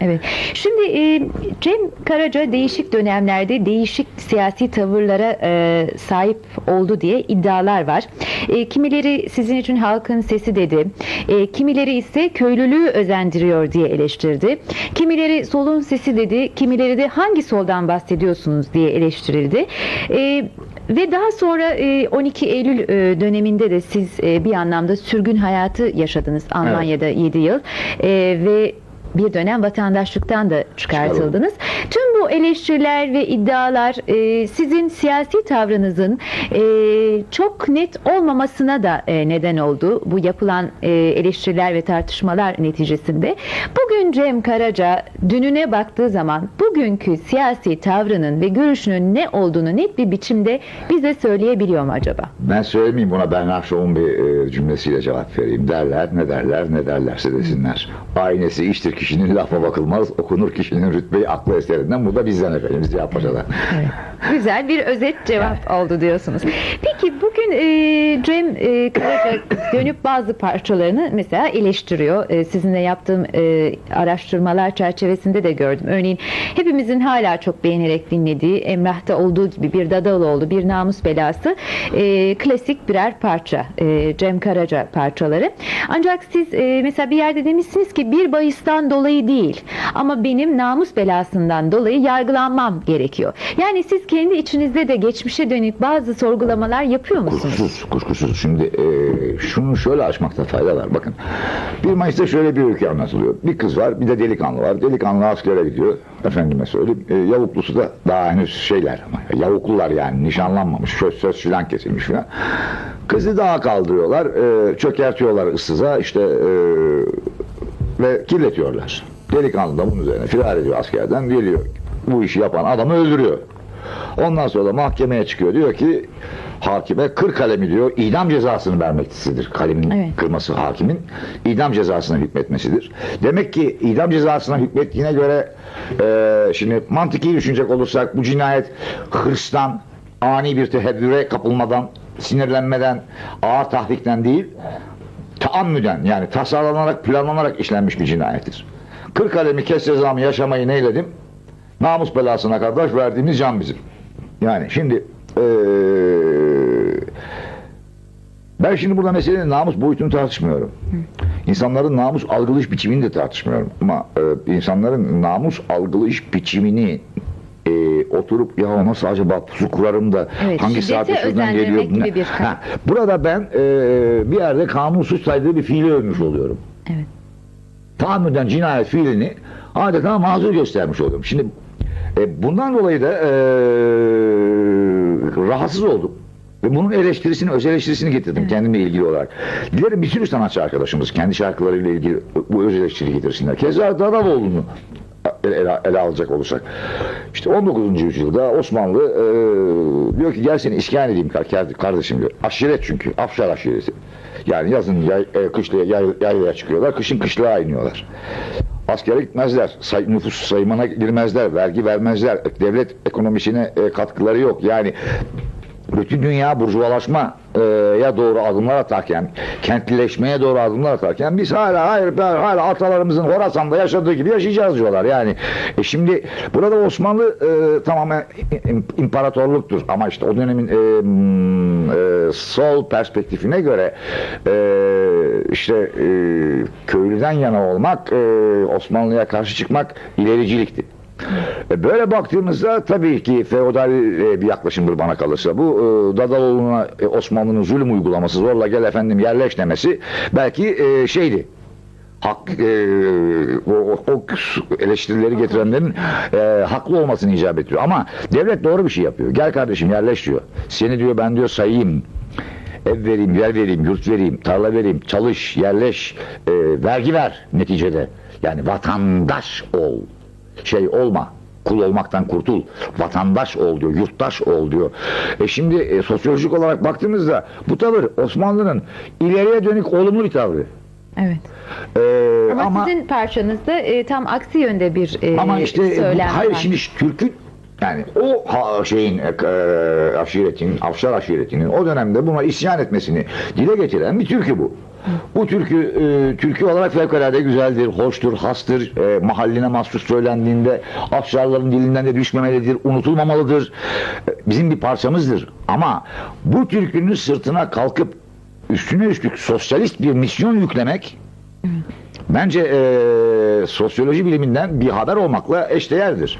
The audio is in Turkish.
Evet. Şimdi e, Cem Karaca değişik dönemlerde değişik siyasi tavırlara e, sahip oldu diye iddialar var. E, kimileri sizin için halkın sesi dedi. E, kimileri ise köylülüğü özendiriyor diye eleştirdi. Kimileri solun sesi dedi. Kimileri de hangi soldan bahsediyorsunuz diye eleştirildi. E, ve daha sonra e, 12 Eylül e, döneminde de siz e, bir anlamda sürgün hayatı yaşadınız Almanya'da 7 yıl E, ve bir dönem vatandaşlıktan da çıkartıldınız. Tüm bu eleştiriler ve iddialar e, sizin siyasi tavrınızın e, çok net olmamasına da e, neden oldu. Bu yapılan e, eleştiriler ve tartışmalar neticesinde. Bugün Cem Karaca dününe baktığı zaman bugünkü siyasi tavrının ve görüşünün ne olduğunu net bir biçimde bize söyleyebiliyor mu acaba? Ben söylemeyeyim buna Bernard Shaw'un bir e, cümlesiyle cevap vereyim. Derler ne derler ne derlerse desinler. Aynesi iştir kişinin lafa bakılmaz. Okunur kişinin rütbeyi aklı eserinden. Bu da bizden efendim. Ziya Paşa'dan. Güzel bir özet cevap oldu diyorsunuz. Peki bugün e, Cem e, Karaca dönüp bazı parçalarını mesela eleştiriyor. E, sizinle yaptığım e, araştırmalar çerçevesinde de gördüm. Örneğin hepimizin hala çok beğenerek dinlediği Emrah'ta olduğu gibi bir Dadaloğlu, bir namus belası e, klasik birer parça. E, Cem Karaca parçaları. Ancak siz e, mesela bir yerde demişsiniz ki bir bahisten dolayı değil ama benim namus belasından dolayı yargılanmam gerekiyor. Yani siz kendi içinizde de geçmişe dönük bazı sorgulamalar yapıyor musunuz? Kuşkusuz, kuşkusuz. Şimdi e, şunu şöyle açmakta fayda var. Bakın 1 Mayıs'ta şöyle bir ülke anlatılıyor. Bir kız var, bir de delikanlı var. Delikanlı askere gidiyor. Efendime söyleyeyim. E, yavuklusu da daha henüz şeyler ama yavuklular yani nişanlanmamış. Söz söz filan kesilmiş filan. Kızı daha kaldırıyorlar. E, çökertiyorlar ıssıza. işte e, ve kirletiyorlar. Delikanlı da bunun üzerine firar ediyor askerden. Geliyor. Bu işi yapan adamı öldürüyor. Ondan sonra da mahkemeye çıkıyor. Diyor ki hakime kır kalemi diyor idam cezasını vermektedir. Kalemin Evet. kırması hakimin idam cezasına hükmetmesidir. Demek ki idam cezasına hükmettiğine göre e, şimdi mantıki düşünecek olursak bu cinayet hırstan ani bir teheddüre kapılmadan sinirlenmeden ağır tahrikten değil taammüden yani tasarlanarak planlanarak işlenmiş bir cinayettir. Kır kalemi kes cezamı yaşamayı neyledim? Namus belasına kardeş verdiğimiz can bizim. Yani şimdi eee, ben şimdi burada meselenin namus boyutunu tartışmıyorum. İnsanların namus algılayış biçimini de tartışmıyorum. Ama e, insanların namus algılayış biçimini e, oturup ya nasıl acaba pusu kurarım da Evet, hangi saatte şuradan geliyor. gibi bir- Ha, burada ben e, bir yerde kanunsuz saydığı bir fiili övmüş oluyorum. Evet. tahammüden cinayet fiilini adeta mazur göstermiş oluyorum. Şimdi e, bundan dolayı da e, rahatsız oldum. Ve bunun eleştirisini, öz eleştirisini getirdim kendimle ilgili olarak. Dilerim bir sürü sanatçı arkadaşımız kendi şarkılarıyla ilgili bu öz eleştiri getirsinler. Keza Dadavoğlu'nu ele, ele alacak olursak. İşte 19. yüzyılda Osmanlı e, diyor ki gel seni iskan edeyim kar- kardeşim diyor. Aşiret çünkü. Afşar aşireti. Yani yazın yay, e, kışlaya, yay, yaylaya çıkıyorlar. Kışın kışlığa iniyorlar. Askere gitmezler. Say, nüfus sayımına girmezler. Vergi vermezler. Devlet ekonomisine e, katkıları yok. Yani bütün dünya burjuvalaşmaya doğru adımlar atarken, kentlileşmeye doğru adımlar atarken biz hala hayır hala atalarımızın Horasan'da yaşadığı gibi yaşayacağız diyorlar. Yani e şimdi burada Osmanlı e, tamamen im- imparatorluktur ama işte o dönemin e, e, sol perspektifine göre e, işte e, köylüden yana olmak, e, Osmanlı'ya karşı çıkmak ilericilikti. E, Böyle baktığımızda tabii ki feodal e, bir yaklaşımdır bana kalırsa. Bu e, Dadaloğlu'na Osmanlı'nın zulüm uygulaması, zorla gel efendim yerleş demesi belki şeydi. Hak, e, o- o eleştirileri getirenlerin e, haklı olmasını icap ediyor. Ama devlet doğru bir şey yapıyor. Gel kardeşim yerleş diyor. Seni diyor ben diyor sayayım. Ev vereyim, yer vereyim, yurt vereyim, tarla vereyim, çalış, yerleş, e, vergi ver neticede. Yani vatandaş ol şey olma. Kul olmaktan kurtul. Vatandaş ol diyor. Yurttaş ol diyor. E şimdi e, sosyolojik olarak baktığımızda bu tavır Osmanlı'nın ileriye dönük olumlu bir tavrı. Evet. E, Ama, ama sizin parçanızda e, tam aksi yönde bir e, ama işte bu- söylem hayır şimdi şu türkü Yani o ha- şeyin e, e, Afşar aşiretinin o dönemde buna isyan etmesini dile getiren bir türkü bu. Bu türkü e, türkü olarak fevkalade güzeldir, hoştur, hastır. E, mahalline mahsus söylendiğinde Afşarların dilinden de düşmemelidir, unutulmamalıdır. E, bizim bir parçamızdır. Ama bu türkünün sırtına kalkıp üstüne üstlük sosyalist bir misyon yüklemek bence e, sosyoloji biliminden bir haber olmakla eşdeğerdir.